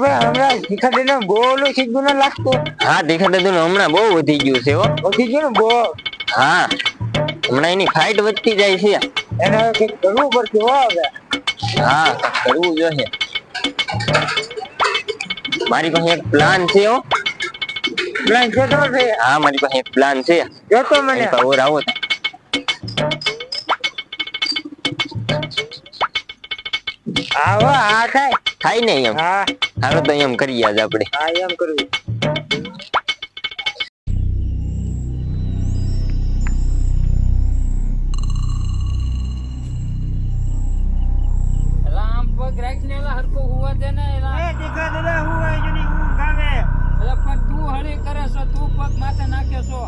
મકુભાઈ હમણાં શિખા દે ગોલો સીધું ના લાગતો. હા દેખા દાદુ હમણાં બહુ વધી ગયું છે હો. વધી ગયો ને બહુ હા હમણાં એની ફાઇટ વધતી જાય છે. એને હવે કંઈક કરવું પડશે હો હવે. હા કરવું જોઈએ. મારી પાસે એક પ્લાન છે હો. પ્લાન છે તો છે. હા મારી પાસે એક પ્લાન છે. જોતો મને. ઓર આવો. આવો આ થાય. થાય ને એમ. હા. હાલો તો એમ કરી આજ આપણે. હા એમ કરવું આમ પગ રાખીને એલા હરખો હુવા દે ને એ દીકરા દાદા હું આવી જની હું ગાવે. પણ તું હળી કરે છો તું પગ માથે નાખે છો.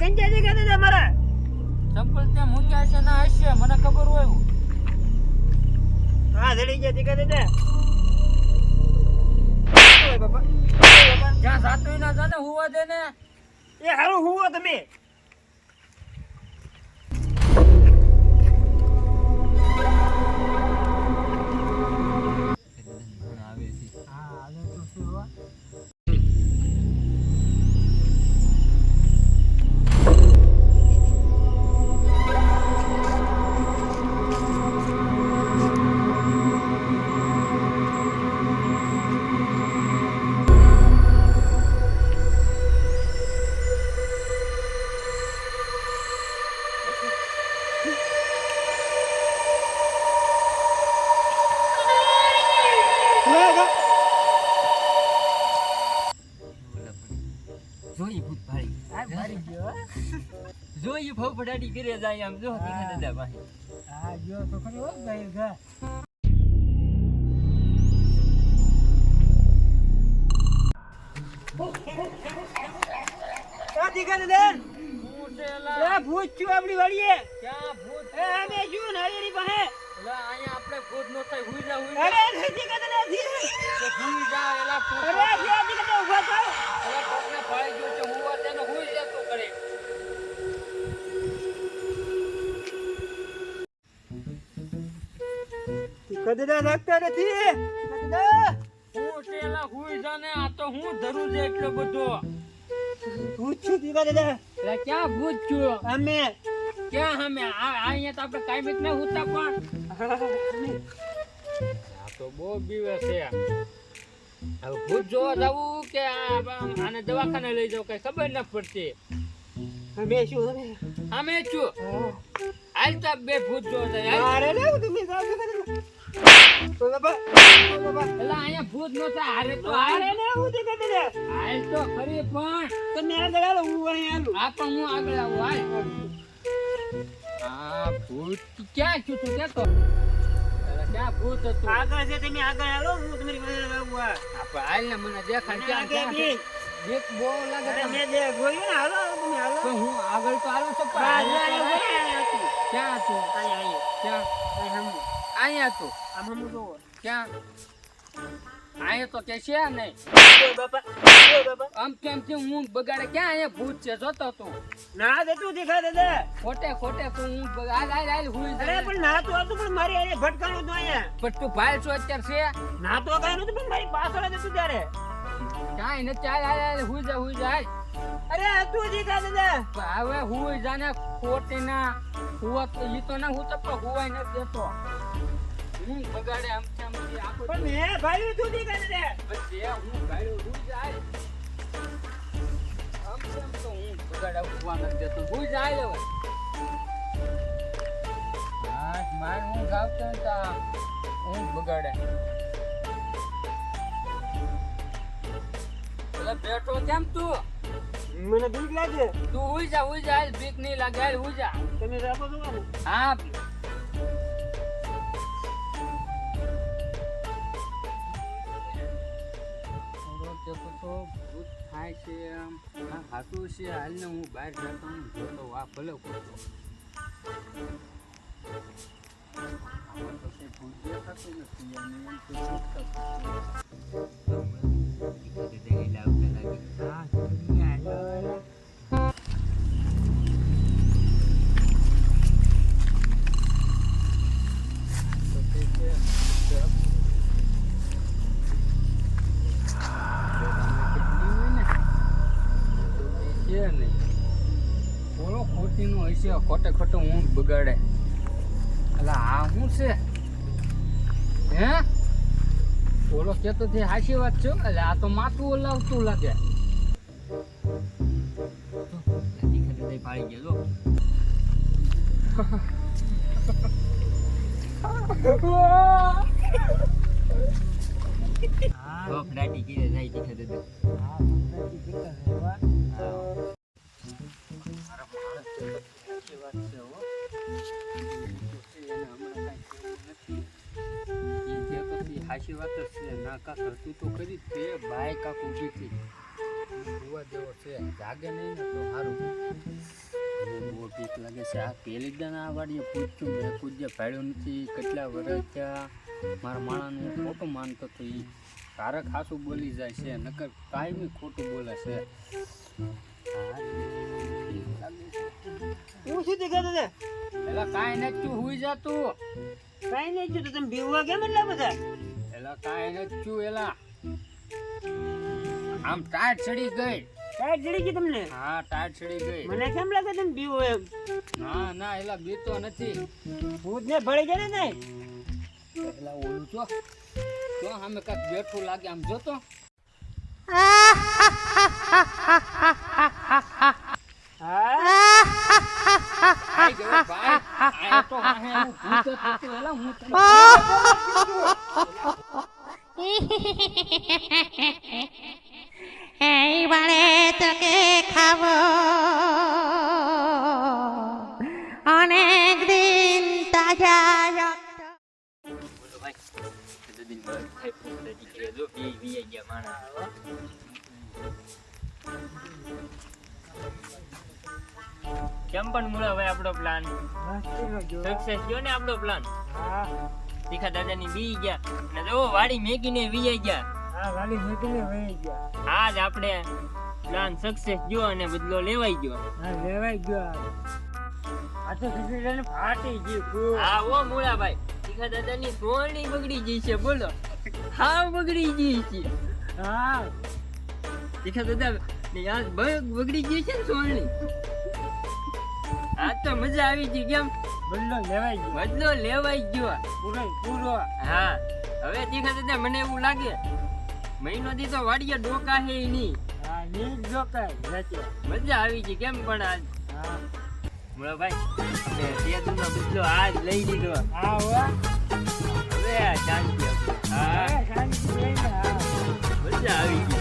કઈ જાય દીકરા દે મારા ચંપલ ત્યાં મૂક્યા છે ના હશે મને ખબર હોય. હા જડી ગયા દીકરા દે બાપા જ્યાં જાતું ના જાને હુવા દે ને. એ હારું હુઓ તમે. જોઈ ફફડાટી કરે જાય આમ જો હા. દાદા ભાઈ હા જો ખરી હો ગઈ ઘા આ દીકરા એ ભૂત છું આપણી વાળીએ? ક્યાં ભૂત એ અમે શું નાળિયેરી દાદા લાગતા નથી હું છે હુઈ જાને આ તો હું ધરું છે એટલો બધો. ભૂત છું દીવા દાદા એટલે ક્યાં ભૂત છું અમે. ક્યાં અમે? આ આ અહીંયા તો આપણે કાંઈ બીક ના હોતા પણ. આ તો બહુ બીવે છે. હવે ભૂત જોવા જવું કે આને દવાખાને લઈ જાવ કઈ ખબર ન પડતી. અમે શું અમે? અમે છું. હાલ તો બે ભૂત જોવા જાય. અરે રે તમે અહીંયા ભૂત હારે તો હું દીકરા દાદા હાલ તો ખરી પણ. તમે આગળ હું અહીં આ પણ હું આગળ આવું હાલ. આ ભૂત ક્યાં છું તું કેતો ક્યાં ભૂત હતું? આગળ છે તમે આગળ હાલો હું તમારી પાસે આવું આ હાલ ને મને દેખાડ ક્યાં ક્યાં. બીક બહુ લાગે અરે મેં જે ને હાલો તમે હાલો. હું આગળ તો હાલે તો આયા હતું. ક્યાં હતું? ક્યાં? અહીંયા તો. આમ હમું જોવો. ક્યાં? અહીંયા તો કે છે નહીં. આમ કેમ થી હું બગાડે ક્યાં? અહીંયા ભૂત છે જોતો તું. ના દેતું દેખા દે ખોટે ખોટે તું હું બગ- હાલ હાલ હાલ હુઈ અરે પણ ના તો હતું પણ મારી હારે ભટકાણું તો અહીંયા. પણ તું ભાઈ છો અત્યારે છે? ના તો કાંઈ નતું પણ મારી પાછળ જ હતું ત્યારે. કાઈ નથી ચાલ હાલ હાલ હુઈ જા હુઈ જા અરે તું દેખા દે હવે હુઈ જાને ખોટી ના. હુવા તો ઈ તો ના હું તો હુવાય નથી દેતો. હું બગાડે આમ તેમ આખો પણ મેં હું ગાડ્યો હુઈ જાય આમ તેમ તો હું બગાડે હુવા નથી દેતો હુઈ જાય હવે હા માર હું ગાવતો ને તો હું બગાડે. એટલે બેઠો કેમ તું? મને બીક લાગે. તું હુઈ જા હુઈ જા બીક નહીં લાગે હાલ જા. તમે રાખો છો હા તો ભૂત થાય છે આમ હાટું છે, હાલને હું બહાર જતો હું જોતો આ ભલે કરતો ભૂત દેખાતું નથી અને હશે ખોટે ખોટું ઊંઘ બગાડે. એટલે આ શું છે? હે? બોલો કેતો તે હાચી વાત છે એટલે આ તો માથું ઓલાવતું લાગે. પાડી ગયો હા ફડાટી કીધે જાય તીખે દે હાશી કાકા કરતું તો કરી તે ભાઈ કાકુ ઊભી જોવા જેવો છે. જાગે નહીં ને તો સારું બહુ બીક લાગે છે. આ પહેલી દાન આ વાડીએ પૂછ્યું. મેં પૂજ્ય ભાડ્યો નથી કેટલા વર્ષ થયા? મારા માણાનું ખોટું માનતો તો એ તારે ખાસું બોલી જાય છે. નકર કાંઈ ખોટું બોલે છે. હું શું દેખાતું છે? એલા કાંઈ નથી તું હુઈ જા તું. કાંઈ નહીં તમે બીવવા કેમ એટલા બધા? કાંઈ નથી એલા. આમ ટાટ ચડી ગઈ. કાંઈ ચડી ગઈ તમને? હા ટાટ ચડી ગઈ. મને કેમ લાગે તમે બીવો એમ? ના ના એલા બીતો નથી. ભૂત ને ભળી જાય ને એલા ઓલું જો તો અમે કાંઈક બેઠું લાગે આમ જોતો. এইবারে তোকে খাব। অনেক দিন তাজা দিন કેમ પણ મુળા ભાઈ આપણો પ્લાન સક્સેસ ગયો ને આપણો પ્લાન તીખા દાદાની બી ગયા. ને જો વાડી મેકીને વી ગયા. હા વાલી મૂકીને વહી ગયા. આજ આપણે પ્લાન સક્સેસ ગયો અને બદલો લેવાઈ ગયો. હા લેવાઈ ગયો આ. તો ખીચડી ફાટી ગઈ હા ઓ મુળા ભાઈ તીખા દાદાની સોળની બગડી ગઈ છે બોલો. હા બગડી ગઈ છે. હા. તીખા દાદા ને આજ બગડી ગઈ છે ને સોળની આજ તો મજા આવી ગઈ કેમ? બદલો લેવાઈ ગયો. બદલો લેવાઈ ગયો. પૂરો પૂરો. હા હવે તીખા તે મને એવું લાગે. મહિનો દી તો વાડીએ ડોકા હે નહીં હા નીક ડોકા મજા આવી ગઈ કેમ પણ આજ? હા. મુળા ભાઈ તે તું બદલો આજ લઈ લીધો. હા હો હવે શાંતિ. હા. શાંતિ મજા આવી ગઈ.